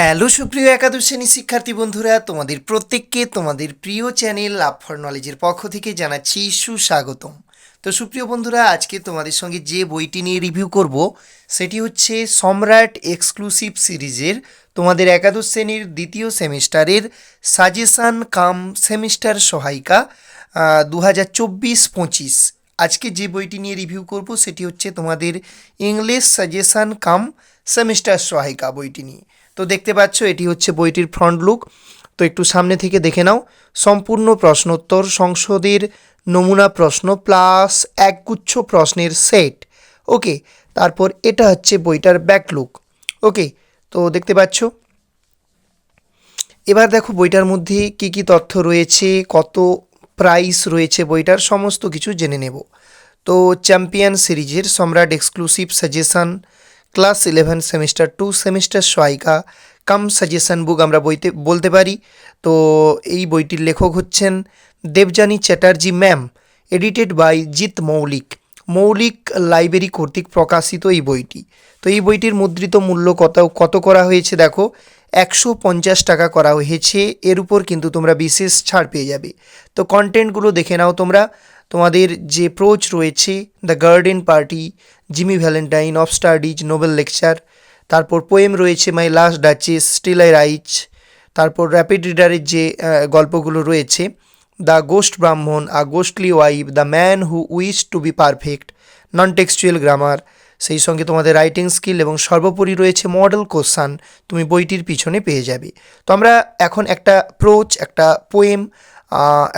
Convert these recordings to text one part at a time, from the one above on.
Hello, সুপ্রিয় একাদশ শ্রেণি শিক্ষার্থী বন্ধুরা, তোমাদের প্রত্যেককে তোমাদের প্রিয় চ্যানেল লাভ ফর নলেজের পক্ষ থেকে জানাচ্ছি সুস্বাগতম। তো সুপ্রিয় বন্ধুরা, আজকে তোমাদের সঙ্গে যে বইটি নিয়ে রিভিউ করব, সেটি হচ্ছে সম্রাট এক্সক্লুসিভ সিরিজের তোমাদের একাদশ শ্রেণির দ্বিতীয় সেমিস্টারের সাজেশান কাম সেমিস্টার সহায়িকা দু হাজার চব্বিশ পঁচিশ। আজকে যে বইটি নিয়ে রিভিউ করব সেটি হচ্ছে তোমাদের ইংলিশ সাজেশান কাম সেমিস্টার সহায়িকা বইটি নিয়ে। তো দেখতে পাচ্ছ, এটি হচ্ছে বইটির ফ্রন্ট লুক তো একটু সামনে থেকে দেখে নাও। সম্পূর্ণ প্রশ্নোত্তর সংসদের নমুনা প্রশ্ন প্লাস একগুচ্ছ প্রশ্নের সেট ওকে তারপর এটা হচ্ছে বইটার ব্যাক লুক ওকে তো দেখতে পাচ্ছ? এবার দেখো বইটার মধ্যে কি কি তথ্য রয়েছে, কত প্রাইস রয়েছে বইটার, সমস্ত কিছু জেনে নেব। তো চ্যাম্পিয়ন সিরিজের Samrat exclusive suggestion class eleven semester two semester সহায়িকা কাম সাজেশন বুক আমরা বইতে বলতে পারি। তো এই বইটির লেখক হচ্ছেন Debjani Chatterjee ma'am edited by Jit Moulik. Moulik library কর্তৃক প্রকাশিত এই বইটি। তো এই বইটির মুদ্রিত মূল্য কত কত করা হয়েছে দেখো? একশো পঞ্চাশ টাকা করা হয়েছে, এর উপর কিন্তু তোমরা বিশেষ ছাড় পেয়ে যাবে। তো কন্টেন্টগুলো দেখে নাও তোমরা। তোমাদের যে প্রোচ রয়েছে the garden party Jimmy Valentine of studies Nobel lecture তারপর পোয়েম রয়েছে my last duchess still I rise তারপর র্যাপিড রিডারের যে গল্পগুলো রয়েছে the ghost Brahmin a ghostly wife the man who wish to be perfect non textual grammar সেই সঙ্গে তোমাদের রাইটিং স্কিল এবং সর্বোপরি রয়েছে মডেল কোশ্চান তুমি বইটির পিছনে পেয়ে যাবে। তো আমরা এখন একটা প্রোচ একটা পোয়েম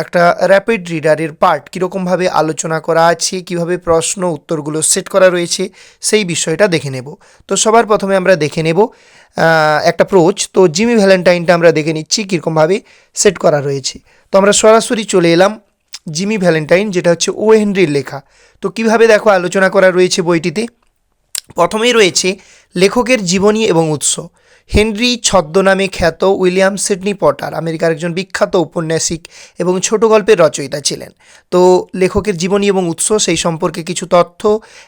একটা র্যাপিড রিডারের পার্ট কীরকমভাবে আলোচনা করা আছে, কীভাবে প্রশ্ন উত্তরগুলো সেট করা রয়েছে, সেই বিষয়টা দেখে নেব। তো সবার প্রথমে আমরা দেখে নেব একটা প্রোচ তো জিমি ভ্যালেন্টাইনটা আমরা দেখে নিচ্ছি কীরকমভাবে সেট করা রয়েছে। তো আমরা সরাসরি চলে এলাম জিমি ভ্যালেন্টাইন, যেটা হচ্ছে ও হেনরির লেখা। তো কীভাবে দেখো আলোচনা করা রয়েছে বইটিতে? প্রথমেই রয়েছে লেখকের জীবনী এবং উৎস। হেনরি ছদ্মনামে খ্যাত উইলিয়াম সিডনি পটার, আমেরিকার একজন বিখ্যাত ঔপন্যাসিক এবং ছোট গল্পের রচয়িতা ছিলেন। তো লেখকের জীবনী এবং উৎস সেই সম্পর্কে কিছু তথ্য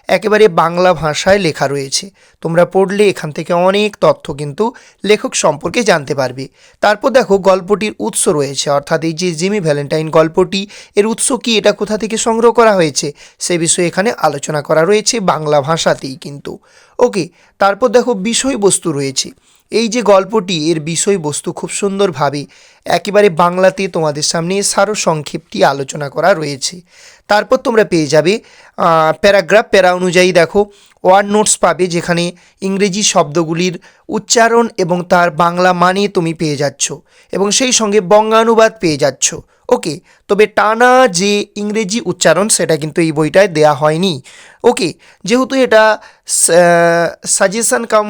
একেবারে বাংলা ভাষায় লেখা রয়েছে। তোমরা পড়লে এখান থেকে অনেক তথ্য কিন্তু লেখক সম্পর্কে জানতে পারবে। তারপর দেখো গল্পটির উৎস রয়েছে, অর্থাৎ এই যে জিমি ভ্যালেন্টাইন গল্পটি, এর উৎস কি এটা কোথা থেকে সংগ্রহ করা হয়েছে, সে বিষয়ে এখানে আলোচনা করা রয়েছে বাংলা ভাষাতেই কিন্তু। ওকে, তারপর দেখো বিষয়বস্তু রয়েছে। এই যে গল্পটি, এর বিষয়বস্তু খুব সুন্দরভাবে একেবারে বাংলাতে তোমাদের সামনে সারো সারসংক্ষেপটি আলোচনা করা রয়েছে। তারপর তোমরা পেয়ে যাবে প্যারাগ্রাফ, প্যারা অনুযায়ী দেখো, ওয়ার্ড নোটস পাবে যেখানে ইংরেজি শব্দগুলির উচ্চারণ এবং তার বাংলা মানে তুমি পেয়ে যাচ্ছ এবং সেই সঙ্গে বঙ্গানুবাদ পেয়ে যাচ্ছ। ওকে, তবে টানা যে ইংরেজি উচ্চারণ, সেটা কিন্তু এই বইটায় দেয়া হয়নি। ওকে, যেহেতু এটা সাজেশন কাম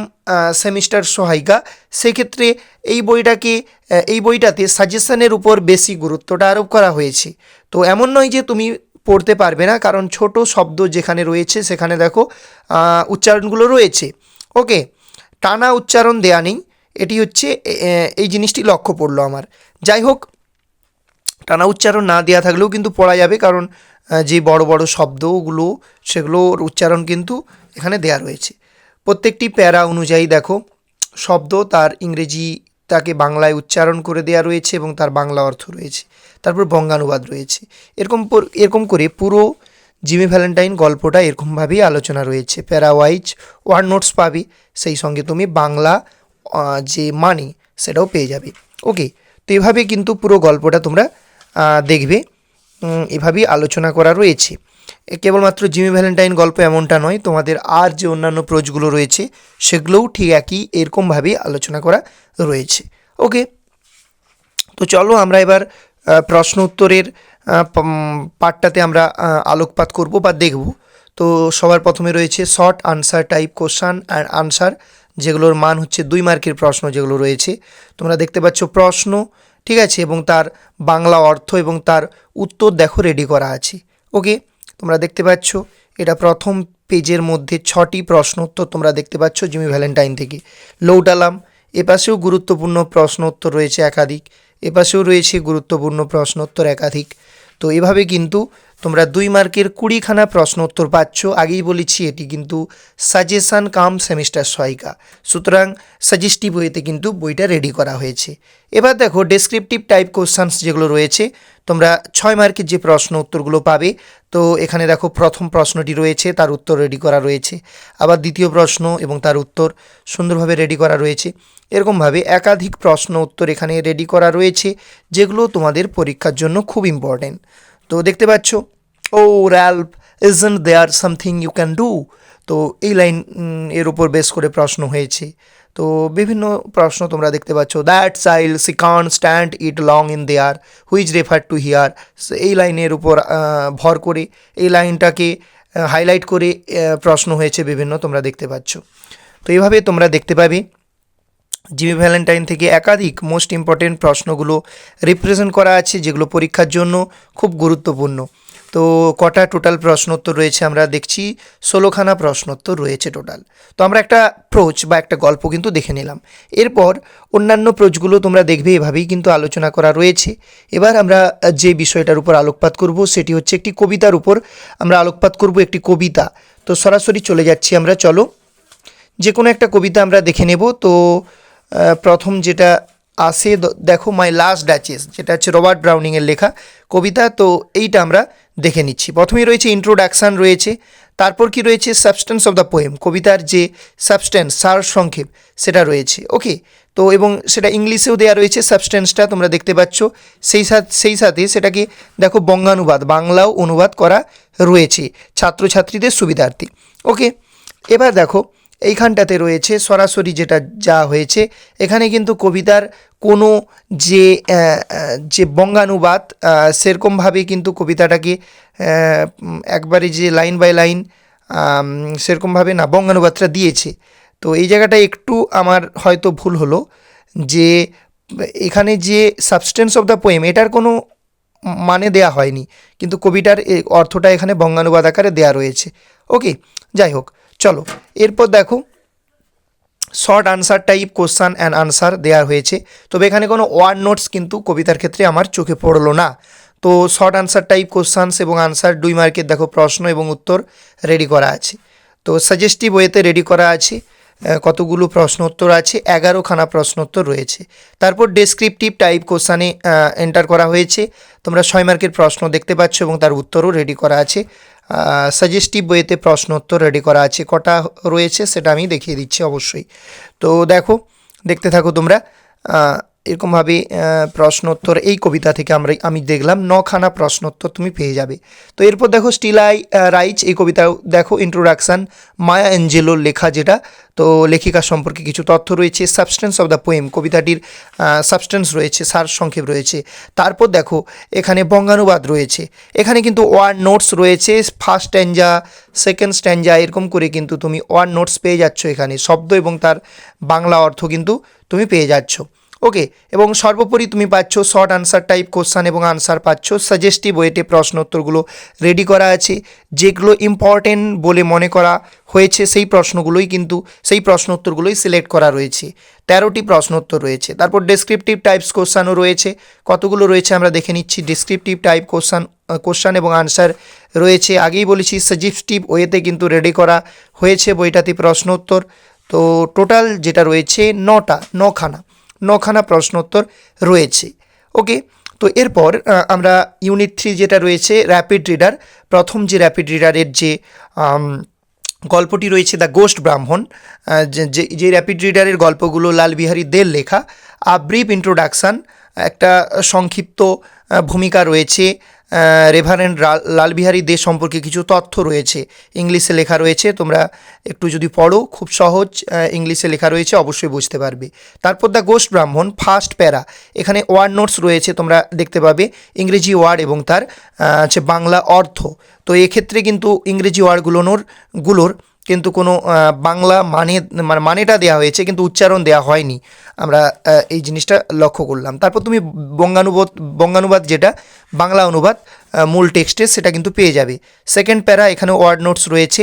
সেমিস্টার সহায়িকা, সেক্ষেত্রে এই বইটাকে এই বইটাতে সাজেশনের উপর বেশি গুরুত্বটা আরোপ করা হয়েছে। তো এমন নয় যে তুমি পড়তে পারবে না, কারণ ছোট শব্দ যেখানে রয়েছে, সেখানে দেখো উচ্চারণগুলো রয়েছে। ওকে, টানা উচ্চারণ দেয়া নেই। এটি হচ্ছে এই জিনিসটি লক্ষ্য পড়ল আমার। যাই হোক টানা উচ্চারণ না দেওয়া থাকলেও কিন্তু পড়া যাবে, কারণ যে বড় বড় শব্দগুলো, সেগুলোর উচ্চারণ কিন্তু এখানে দেয়া রয়েছে। প্রত্যেকটি প্যারা অনুযায়ী দেখো, শব্দ তার ইংরেজি তাকে বাংলায় উচ্চারণ করে দেয়া রয়েছে এবং তার বাংলা অর্থ রয়েছে। তারপর বঙ্গানুবাদ রয়েছে। এরকম এরকম করে পুরো জিমি ভ্যালেন্টাইন গল্পটা এরকমভাবেই আলোচনা রয়েছে। প্যারা ওয়াইজ ওয়ার্ড নোটস পাবে, সেই সঙ্গে তুমি বাংলা যে মানে সেটাও পেয়ে যাবে। ওকে, তো এভাবে কিন্তু পুরো গল্পটা তোমরা দেখবে। এভাবেই আলোচনা করা রয়েছে। কেবলমাত্র জিমি ভ্যালেন্টাইন গল্প এমনটা নয়, তোমাদের আর যে অন্যান্য প্রোজগুলো রয়েছে, সেগুলোও ঠিক একই এরকমভাবেই আলোচনা করা রয়েছে। ওকে? তো চলো আমরা এবার প্রশ্ন উত্তরের পার্টটাতে আমরা আলোকপাত করব বা দেখব। তো সবার প্রথমে রয়েছে short answer type question and answer, যেগুলোর মান হচ্ছে দুই মার্কের প্রশ্ন যেগুলো রয়েছে। তোমরা দেখতে পাচ্ছ প্রশ্ন ঠিক আছে, এবং তার বাংলা অর্থ এবং তার উত্তর দেখো রেডি করা আছে। ওকে তোমরা দেখতে পাচ্ছ, এটা প্রথম পেজের মধ্যে ছটি প্রশ্ন উত্তর তোমরা দেখতে পাচ্ছ জিমি ভ্যালেন্টাইন থেকে। লৌটালাম এপাশেও গুরুত্বপূর্ণ প্রশ্ন উত্তর রয়েছে একাধিক এপাশেও রয়েছে গুরুত্বপূর্ণ প্রশ্নোত্তর একাধিক। তো এভাবে কিন্তু তোমরা দুই মার্কের কুড়িখানা প্রশ্ন উত্তর পাচ্ছ। আগেই বলেছি, এটি কিন্তু সাজেশন কাম সেমিস্টার সহায়িকা সুতরাং সাজেস্টিভ ওয়েতে কিন্তু বইটা রেডি করা হয়েছে। এবার দেখো ডেসক্রিপটিভ টাইপ কোশ্চানস যেগুলো রয়েছে, তোমরা ছয় মার্কের যে প্রশ্ন উত্তরগুলো পাবে, তো এখানে দেখো, প্রথম প্রশ্নটি রয়েছে, তার উত্তর রেডি করা রয়েছে। আবার দ্বিতীয় প্রশ্ন এবং তার উত্তর সুন্দরভাবে রেডি করা রয়েছে। এরকমভাবে একাধিক প্রশ্ন উত্তর এখানে রেডি করা রয়েছে, যেগুলো তোমাদের পরীক্ষার জন্য খুব ইম্পর্টেন্ট তো দেখতে পাচ্ছ ও Ralph isn't there something you can do তো এই লাইন এর উপর বেস করে প্রশ্ন হয়েছে। তো বিভিন্ন প্রশ্ন তোমরা দেখতে পাচ্ছ that child she can stand it long in there which refer to here এই লাইনের উপর ভর করে এই লাইনটাকে হাইলাইট করে প্রশ্ন হয়েছে বিভিন্ন তোমরা দেখতে পাচ্ছ। তো এইভাবে তোমরা দেখতে পাবে জিমি ভ্যালেন্টাইন থেকে একাধিক মোস্ট ইম্পর্টেন্ট প্রশ্নগুলো রিপ্রেজেন্ট করা আছে, যেগুলো পরীক্ষার জন্য খুব গুরুত্বপূর্ণ। তো কটা টোটাল প্রশ্নোত্তর রয়েছে আমরা দেখছি, ষোলোখানা প্রশ্নোত্তর রয়েছে টোটাল তো আমরা একটা প্রোচ বা একটা গল্প কিন্তু দেখে নিলাম। এরপর অন্যান্য প্রোচগুলো তোমরা দেখবে, এভাবেই কিন্তু আলোচনা করা রয়েছে। এবার আমরা যে বিষয়টার উপর আলোকপাত করব, সেটি হচ্ছে একটি কবিতার উপর। আমরা আলোকপাত করব একটি কবিতা। তো সরাসরি চলে যাচ্ছি আমরা, চলো। যে কোনো একটা কবিতা আমরা দেখে নেব। তো প্রথম যেটা আসে দেখো মাই লাস্ট ডাচেস যেটা হচ্ছে রবার্ট ব্রাউনিংয়ের লেখা। কবিতা, তো এইটা আমরা দেখে নিচ্ছি। প্রথমেই রয়েছে ইন্ট্রোডাকশান রয়েছে, তারপর কি রয়েছে? সাবস্টেন্স অফ দ্য পোয়েম কবিতার যে সাবস্টেন্স সার সংক্ষেপ, সেটা রয়েছে। ওকে তো এবং সেটা ইংলিশেও দেওয়া রয়েছে সাবস্টেন্সটা তোমরা দেখতে পাচ্ছ। সেই সাথে সেই সাথে সেটাকে দেখো বঙ্গানুবাদ, বাংলাও অনুবাদ করা রয়েছে ছাত্রছাত্রীদের সুবিধার্থে। ওকে এবার দেখো এইখানটাতে রয়েছে, সরাসরি যেটা যা হয়েছে। এখানে কিন্তু কবিতার কোনো যে যে বঙ্গানুবাদ সেরকমভাবে কিন্তু কবিতাটাকে একবারে যে লাইন বাই লাইন সেরকমভাবে না, বঙ্গানুবাদটা দিয়েছে। তো এই জায়গাটা একটু আমার হয়তো ভুল হলো, যে এখানে যে সাবস্টেন্স অফ দ্য পোয়েম এটার কোনো মানে দেয়া হয়নি। কিন্তু কবিটার অর্থটা এখানে বঙ্গানুবাদ আকারে দেয়া রয়েছে। ওকে যাই হোক। চলো, এরপর দেখো short answer type question and answer দেওয়া হয়েছে। তবে এখানে কোনো ওয়ার্ড নোটস কিন্তু কবিতার ক্ষেত্রে আমার চোখে পড়ল না। তো শর্ট আনসার টাইপ কোশ্চানস এবং আনসার দুই মার্কের দেখো, প্রশ্ন এবং উত্তর রেডি করা আছে। তো সাজেস্টিভ ওয়েতে রেডি করা আছে কতগুলো প্রশ্ন উত্তর আছে, এগারোখানা প্রশ্ন উত্তর রয়েছে। তারপর ডেসক্রিপটিভ টাইপ কোশ্চানে এন্টার করা হয়েছে। তোমরা ছয় মার্কের প্রশ্ন দেখতে পাচ্ছ এবং তার উত্তরও রেডি করা আছে। সাজেস্টিভ বইয়েতে প্রশ্ন উত্তর রেডি করা আছে। কটা রয়েছে সেটা আমি দেখিয়ে দিচ্ছি অবশ্যই। তো দেখো, দেখতে থাকো তোমরা। এরকমভাবে প্রশ্নোত্তর এই কবিতা থেকে আমরা আমি দেখলাম, নখানা প্রশ্নোত্তর তুমি পেয়ে যাবে। তো এরপর দেখো স্টিল আই রাইচ এই কবিতা দেখো ইন্ট্রোডাকশান মায়া অ্যাঞ্জেলোর লেখা যেটা, তো লেখিকা সম্পর্কে কিছু তথ্য রয়েছে সাবস্টেন্স অফ দ্য পোয়েম কবিতাটির সাবস্টেন্স রয়েছে, সার সংক্ষেপ রয়েছে। তারপর দেখো, এখানে বঙ্গানুবাদ রয়েছে। এখানে কিন্তু ওয়ার্ড নোটস রয়েছে ফার্স্ট স্ট্যান্ডা সেকেন্ড স্ট্যান্ডা এরকম করে কিন্তু তুমি ওয়ার্ড নোটস পেয়ে যাচ্ছ এখানে। শব্দ এবং তার বাংলা অর্থ কিন্তু তুমি পেয়ে যাচ্ছ। ওকে এবং সর্বোপরি তুমি পাচ্ছ শর্ট আনসার টাইপ কোশ্চান এবং আনসার পাচ্ছ সাজেস্টিভ ওয়েটে প্রশ্ন উত্তরগুলো রেডি করা আছে। যেগুলো ইম্পর্টেন্ট বলে মনে করা হয়েছে সেই প্রশ্নগুলোই কিন্তু, সেই প্রশ্ন উত্তরগুলোই সিলেক্ট করা রয়েছে। তেরোটি প্রশ্ন উত্তর রয়েছে। তারপর ডেসক্রিপটিভ টাইপস কোশ্চানও রয়েছে। কতগুলো রয়েছে আমরা দেখে নিচ্ছি। ডেসক্রিপটিভ টাইপ কোশ্চান কোশ্চান এবং আনসার রয়েছে। আগেই বলেছি সাজেস্টিভ ওয়েতে কিন্তু রেডি করা হয়েছে বইটাতে প্রশ্ন উত্তর তো টোটাল যেটা রয়েছে, নটা, নখানা। নখানা প্রশ্নোত্তর রয়েছে। ওকে তো এরপর আমরা ইউনিট থ্রি যেটা রয়েছে র্যাপিড রিডার প্রথম যে র্যাপিড রিডারের যে গল্পটি রয়েছে দ্য গোস্ট ব্রাহ্মণ যে- যে র্যাপিড রিডারের গল্পগুলো লালবিহারী দের লেখা, আ ব্রিফ ইন্ট্রোডাকশান একটা সংক্ষিপ্ত ভূমিকা রয়েছে রেভারেন্ড লালবিহারী দে সম্পর্কে কিছু তথ্য রয়েছে। ইংলিশে লেখা রয়েছে, তোমরা একটু যদি পড়ো, খুব সহজ ইংলিশে লেখা রয়েছে, অবশ্যই বুঝতে পারবে। তারপর দ্য গোস্ট ব্রাহ্মণ, ফার্স্ট প্যারা। এখানে ওয়ার্ড নোটস রয়েছে, তোমরা দেখতে পাবে, ইংরেজি ওয়ার্ড এবং তার হচ্ছে বাংলা অর্থ। তো এক্ষেত্রে কিন্তু ইংরেজি ওয়ার্ডগুলোর গুলোর কিন্তু কোনো বাংলা মানে মানে মানেটা দেওয়া হয়েছে, কিন্তু উচ্চারণ দেওয়া হয়নি। আমরা এই জিনিসটা লক্ষ্য করলাম। তারপর তুমি বঙ্গানুবাদ বঙ্গানুবাদ যেটা, বাংলা অনুবাদ মূল টেক্সটে সেটা কিন্তু পেয়ে যাবে। সেকেন্ড প্যারা, এখানে ওয়ার্ড নোটস রয়েছে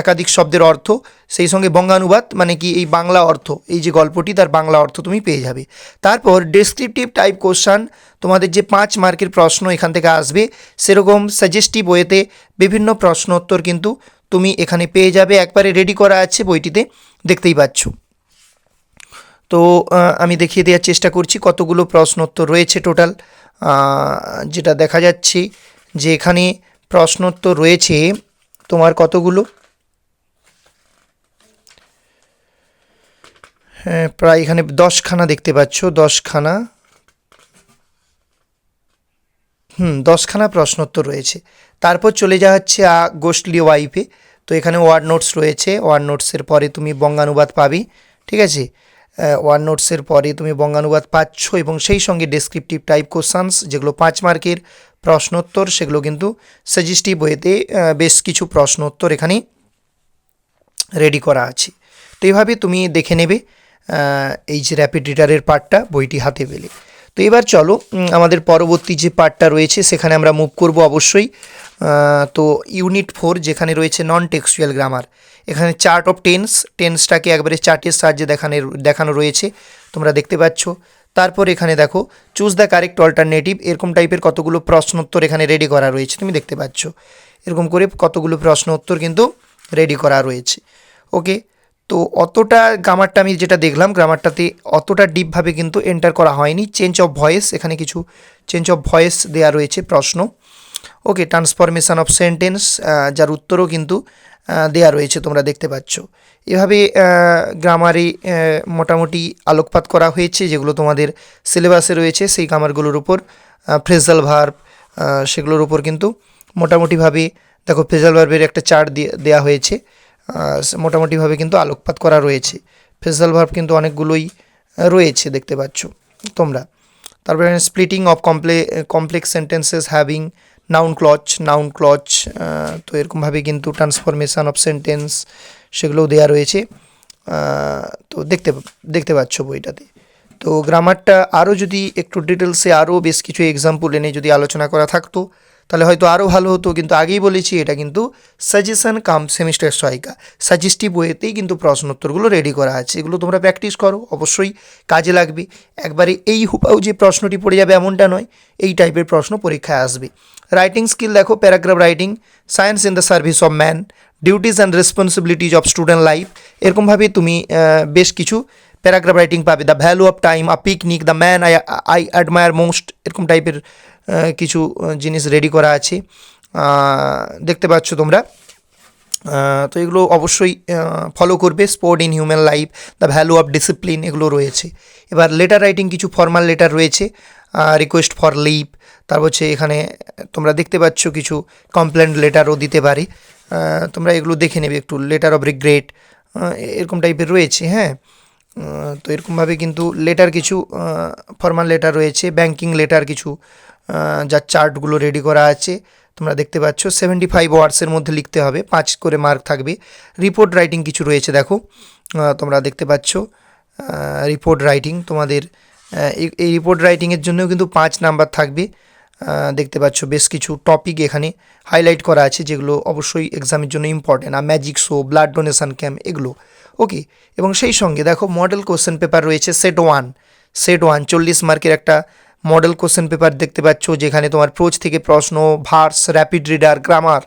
একাধিক শব্দের অর্থ। সেই সঙ্গে বঙ্গানুবাদ মানে কি, এই বাংলা অর্থ, এই যে গল্পটি, তার বাংলা অর্থ তুমি পেয়ে যাবে। তারপর ডেসক্রিপটিভ টাইপ কোশ্চান তোমাদের যে পাঁচ মার্কের প্রশ্ন এখান থেকে আসবে, সেরকম সাজেস্টিভ ওয়েতে বিভিন্ন প্রশ্ন উত্তর কিন্তু তুমি এখানে পেয়ে যাবে। একবারে রেডি করা আছে বইটিতে, দেখতেই পাচ্ছ। তো আমি দেখিয়ে দেওয়ার চেষ্টা করছি, কতগুলো প্রশ্ন উত্তর রয়েছে টোটাল যেটা দেখা যাচ্ছে যে এখানে প্রশ্নোত্তর রয়েছে, তোমার কতগুলো? হ্যাঁ প্রায় এখানে দশখানা দেখতে পাচ্ছ, দশখানা। হুম, দশখানা প্রশ্নোত্তর রয়েছে। তারপর চলে যাওয়া হচ্ছে আ, গোষ্ঠী ওয়াইফে। তো এখানে ওয়ার্ড নোটস রয়েছে। ওয়ার্ড নোটসের পরে তুমি বঙ্গানুবাদ পাবে, ঠিক আছে? ওয়ার্ড নোটসের পরে তুমি বঙ্গানুবাদ পাচ্ছ এবং সেই সঙ্গে ডেসক্রিপটিভ টাইপ কোশ্চানস যেগুলো পাঁচ মার্কের প্রশ্নোত্তর, সেগুলো কিন্তু সাজেস্টিভ ওয়েতে বেশ কিছু প্রশ্নোত্তর এখানে রেডি করা আছে। তো এইভাবে তুমি দেখে নেবে এই যে র্যাপিড রিডারের পার্টটা বইটি হাতে পেলে। তো এবার চলো আমাদের পরবর্তী যে পার্টটা রয়েছে, সেখানে আমরা মুভ করব অবশ্যই। তো ইউনিট ফোর যেখানে রয়েছে নন টেক্সচুয়াল গ্রামার এখানে চার্ট অফ টেন্স টেন্সটাকে একবারে চার্টের সাহায্যে দেখানো দেখানো রয়েছে, তোমরা দেখতে পাচ্ছ। তারপর এখানে দেখো চুজ দ্য কারেক্ট অল্টারনেটিভ এরকম টাইপের কতগুলো প্রশ্নোত্তর এখানে রেডি করা রয়েছে, তুমি দেখতে পাচ্ছ। এরকম করে কতগুলো প্রশ্ন উত্তর কিন্তু রেডি করা রয়েছে। ওকে তো অতটা গ্রামারটা আমি যেটা দেখলাম গ্রামারটাতে অতটা ডিপভাবে কিন্তু এন্টার করা হয়নি। চেঞ্জ অফ ভয়েস এখানে কিছু চেঞ্জ অফ ভয়েস দেওয়া রয়েছে প্রশ্ন। ওকে ট্রান্সফরমেশন অফ সেন্টেন্স যার উত্তরও কিন্তু দেয়া রয়েছে তোমরা দেখতে পাচ্ছ। এভাবে গ্রামারে মোটামুটি আলোকপাত করা হয়েছে, যেগুলো তোমাদের সিলেবাসে রয়েছে, সেই গ্রামারগুলোর উপর ফ্রেজাল ভার্ব সেগুলোর উপর কিন্তু মোটামুটিভাবে, দেখো ফ্রেজাল ভার্বের একটা চার্ট দেওয়া হয়েছে। মোটামুটিভাবে কিন্তু আলোকপাত করা রয়েছে। ফ্রেজাল ভার্ব কিন্তু অনেকগুলোই রয়েছে দেখতে পাচ্ছ তোমরা। তারপরে splitting of comple complex sentences having noun clause noun clause তো এরকমভাবে কিন্তু ট্রান্সফরমেশন অফ সেন্টেন্স সেগুলোও দেওয়া রয়েছে। তো দেখতে দেখতে পাচ্ছ বইটাতে। তো গ্রামারটা আরও যদি একটু ডিটেলসে আরও বেশ কিছু এক্সাম্পল এনে যদি আলোচনা করা থাকতো তাহলে হয়তো আরও ভালো হতো, কিন্তু আগেই বলেছি, এটা কিন্তু সাজেশন কাম সেমিস্টার সহায়িকা। সাজেস্টিভ ওয়েতেই কিন্তু প্রশ্নোত্তরগুলো রেডি করা আছে। এগুলো তোমরা প্র্যাকটিস করো, অবশ্যই কাজে লাগবে। একবারে এই হুপাও যে প্রশ্নটি পড়ে যাবে এমনটা নয়, এই টাইপের প্রশ্ন পরীক্ষায় আসবে। রাইটিং স্কিল দেখো paragraph writing science in the service of man duties and responsibilities of student life এরকমভাবে তুমি বেশ কিছু প্যারাগ্রাফ রাইটিং পাবে। The value of time a picnic the man I I admire most এরকম টাইপের কিছু জিনিস রেডি করা আছে। দেখতে পাচ্ছ তোমরা। তো এগুলো অবশ্যই ফলো করবে। Sport in human life the value of discipline এগুলো রয়েছে। এবার লেটার রাইটিং কিছু ফর্মাল লেটার রয়েছে। রিকোয়েস্ট ফর লিভ তারপর হচ্ছে এখানে তোমরা দেখতে পাচ্ছ কিছু কমপ্লেন লেটারও দিতে পারে। তোমরা এগুলো দেখে নেবে একটু। লেটার অফ রিগ্রেট এরকম টাইপের রয়েছে হ্যাঁ? তো এরকমভাবে কিন্তু লেটার কিছু ফর্মাল লেটার রয়েছে। ব্যাংকিং লেটার কিছু যার চার্টগুলো রেডি করা আছে, তোমরা দেখতে পাচ্ছ সেভেন্টি ফাইভ ওয়ার্ডসের মধ্যে লিখতে হবে, পাঁচ করে মার্ক থাকবে। রিপোর্ট রাইটিং কিছু রয়েছে, দেখো। তোমরা দেখতে পাচ্ছ রিপোর্ট রাইটিং তোমাদের এই- রিপোর্ট রাইটিংয়ের জন্যও কিন্তু পাঁচ নাম্বার থাকবে। দেখতে পাচ্ছ, বেশ কিছু টপিক এখানে হাইলাইট করা আছে, যেগুলো অবশ্যই এক্সামের জন্য ইম্পর্টেন্ট আর magic show blood donation camp এগুলো। ওকে এবং সেই সঙ্গে দেখো মডেল কোশ্চেন পেপার রয়েছে সেট ওয়ান সেট ওয়ান চল্লিশ মার্কের একটা মডেল কোশ্চেন পেপার দেখতে পাচ্ছ, যেখানে তোমার প্রোচ থেকে প্রশ্ন, verse, rapid reader, grammar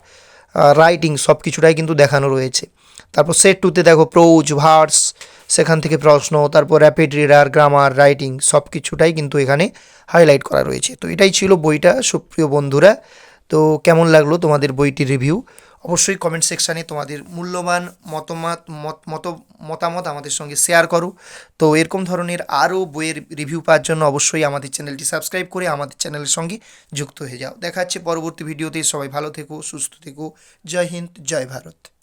writing সব কিছুটাই কিন্তু দেখানো রয়েছে। তারপর সেট টুতে দেখো প্রোজ, ভার্স, সেখান থেকে প্রশ্ন, তারপর র্যাপিড রিডার, গ্রামার, রাইটিং সব কিছুটাই কিন্তু এখানে হাইলাইট করা রয়েছে। তো এটাই ছিল বইটা, সুপ্রিয় বন্ধুরা। তো কেমন লাগল তোমাদের বইটির রিভিউ? অবশ্যই কমেন্ট সেকশানে তোমাদের মূল্যবান মতামত, মত মত, মতামত আমাদের সঙ্গে শেয়ার করো। তো এরকম ধরনের আরও বইয়ের রিভিউ পাওয়ার জন্য অবশ্যই আমাদের চ্যানেলটি সাবস্ক্রাইব করে আমাদের চ্যানেলের সঙ্গে যুক্ত হয়ে যাও। দেখা হচ্ছে পরবর্তী ভিডিওতে সবাই ভালো থেকো, সুস্থ থেকো। জয় হিন্দ, জয় ভারত।